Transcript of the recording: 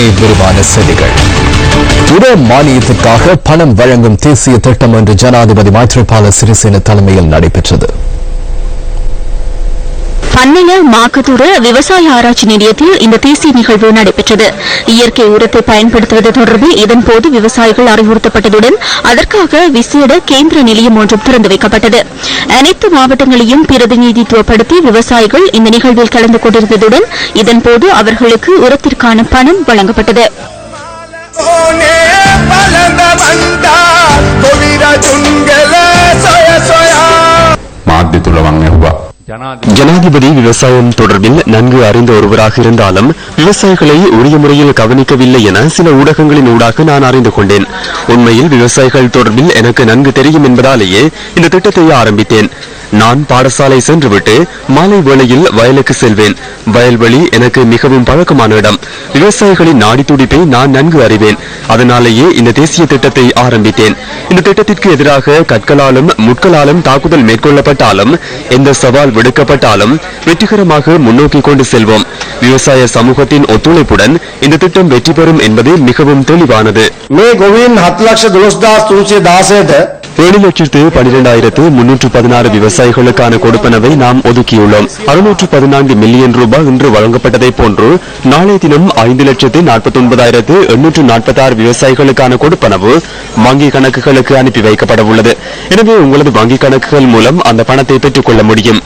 இனி விரிவான செய்திகள். உர மானியத்திற்காக பணம் வழங்கும் தேசிய திட்டம் என்று ஜனாதிபதி மைத்ரிபால சிறிசேன தலைமையில் நடைபெற்றது. பன்னில மாக்கத்தூர விவசாய ஆராய்ச்சி நிலையத்தில் இந்த தேசிய நிகழ்வு நடைபெற்றது. இயற்கை உரத்தை பயன்படுத்துவது தொடர்பில் இதன்போது விவசாயிகள் அறிவுறுத்தப்பட்டதுடன் அதற்காக விசேட கேந்திர நிலையம் ஒன்றும் திறந்து வைக்கப்பட்டது. அனைத்து மாவட்டங்களையும் பிரதிநிதித்துவப்படுத்தி விவசாயிகள் இந்த நிகழ்வில் கலந்து கொண்டிருந்ததுடன் இதன்போது அவர்களுக்கு உரத்திற்கான பணம் வழங்கப்பட்டது. ஜனாதிபதி. விவசாயம் தொடர்பில் நன்கு அறிந்த ஒருவராக இருந்தாலும் விவசாயிகளை உரிய முறையில் கவனிக்கவில்லை என சில ஊடகங்களின் ஊடாக நான் அறிந்து கொண்டேன். உண்மையில் விவசாயிகள் தொடர்பில் எனக்கு நன்கு தெரியும் என்பதாலேயே இந்த திட்டத்தை ஆரம்பித்தேன். நான் பாடசாலை சென்றுவிட்டு மாலை வேளையில் வயலுக்கு செல்வேன். வயல்வெளி எனக்கு மிகவும் பழக்கமான இடம். விவசாயிகளின் நாடி துடிப்பை நான் நன்கு அறிவேன். அதனாலேயே இந்த தேசிய திட்டத்தை ஆரம்பித்தேன். இந்த திட்டத்திற்கு எதிராக கற்களாலும் முட்களாலும் தாக்குதல் மேற்கொள்ளப்பட்டாலும் எந்த சவால் விடுக்கப்பட்டாலும் வெற்றிகரமாக முன்னோக்கி கொண்டு செல்வோம். விவசாய சமூகத்தின் ஒத்துழைப்புடன் இந்த திட்டம் வெற்றி பெறும் என்பது மிகவும் தெளிவானது. மே கோவிந்த் ஏழு லட்சத்து பனிரெண்டாயிரத்து முன்னூற்று பதினாறு விவசாயிகளுக்கான கொடுப்பனவை நாம் ஒதுக்கியுள்ளோம். அறுநூற்று பதினான்கு மில்லியன் ரூபாய் இன்று வழங்கப்பட்டதை போன்று நாளைய தினம் ஐந்து லட்சத்து நாற்பத்தி ஒன்பதாயிரத்து எண்ணூற்று நாற்பத்தாறு விவசாயிகளுக்கான கொடுப்பனவு வங்கி கணக்குகளுக்கு அனுப்பி வைக்கப்பட உள்ளது எனவே உங்களது வங்கி கணக்குகள் மூலம் அந்த பணத்தை பெற்றுக் கொள்ள முடியும்.